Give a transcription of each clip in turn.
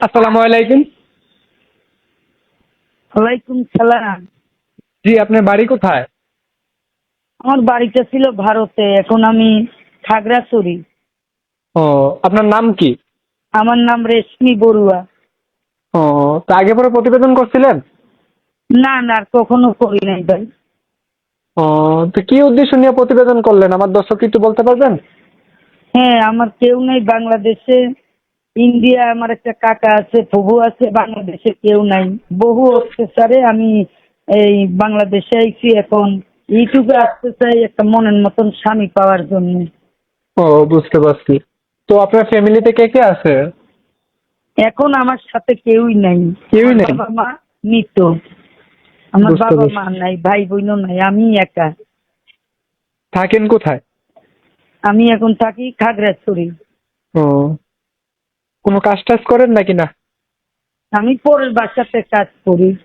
আসসালামু আলাইকুম। ওয়ালাইকুম সালাম। জি আপনার বাড়ি কোথায়? আমার বাড়িটা ছিল ভারতে এখন আমি খাগড়াছড়ি। ও আপনার নাম কি? আমার নাম রেশমি বড়ুয়া। ও তা আগে পরে প্রতিবেদন করছিলেন? না না আর কখনো করি নাই ভাই। ও তো কি উদ্দেশ্য নিয়ে প্রতিবেদন করলেন? আমার দর্শক একটু বলতে পারবেন? হ্যাঁ আমার কেউ নেই বাংলাদেশে। ইন্ডিয়া আমার একটা কাকা আছে প্রভু আছে বাংলাদেশে কেউ নাই। বহু অত্যাচারে আমি এই বাংলাদেশে আইছি এখন। ইউটিউবে আসতে চাই একটা মনের মতন স্বামী পাওয়ার জন্য। ও বুঝতে পারছি। তো আপনার ফ্যামিলিতে কে কে আছে? এখন আমার সাথে কেউই নাই। কেউই নেই? বাবা মা মৃত। আমার বাবা মা নাই ভাই বোনও নাই আমি একা। থাকেন কোথায়? আমি এখন থাকি খাগড়াছড়ি। ও কোনো কাজ টাজ করেন নাকি না? আমি পরের বাসাতে কাজ করি।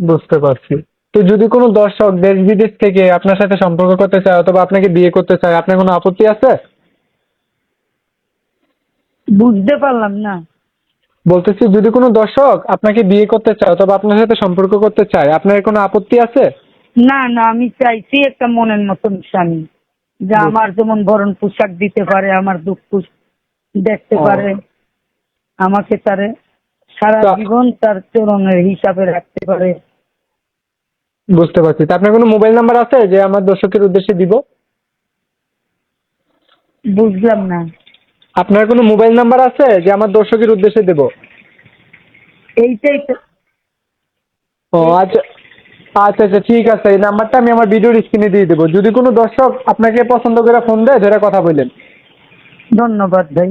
বুঝতে পারছি। তো যদি কোনো দর্শক দেশ বিদেশ থেকে আপনার সাথে সম্পর্ক করতে চায় অথবা আপনাকে বিয়ে করতে চায় আপনার কোনো আপত্তি আছে? বুঝতে পারলাম না। বলতেছি যদি কোনো দর্শক আপনাকে বিয়ে করতে চায় অথবা আপনার সাথে সম্পর্ক করতে চায় আপনার কোনো আপত্তি আছে? না না আমি চাইছি একটা মনের মতন স্বামী যে আমার যেমন ভরণ পোশাক দিতে পারে আমার দুঃখ দেখতে পারে। আমাকে তারে সারা জীবন তার চরণের হিসাবে রাখতে পারে। বুঝতে পারছি। তা আপনার কোনো মোবাইল নাম্বার আছে যে আমার দর্শকের উদ্দেশ্যে দিব? বুঝলাম না। আপনার কোনো মোবাইল নাম্বার আছে যে আমার দর্শকের উদ্দেশ্যে দেব? এইটাই তো ও আচ্ছা। আচ্ছা আচ্ছা ঠিক আছে। এই নাম্বারটা আমি আমার ভিডিওর স্ক্রিনে দিয়ে দেবো। যদি কোনো দর্শক আপনাকে পছন্দ করে ফোন দেয় ধরে কথা বললেন। ধন্যবাদ ভাই।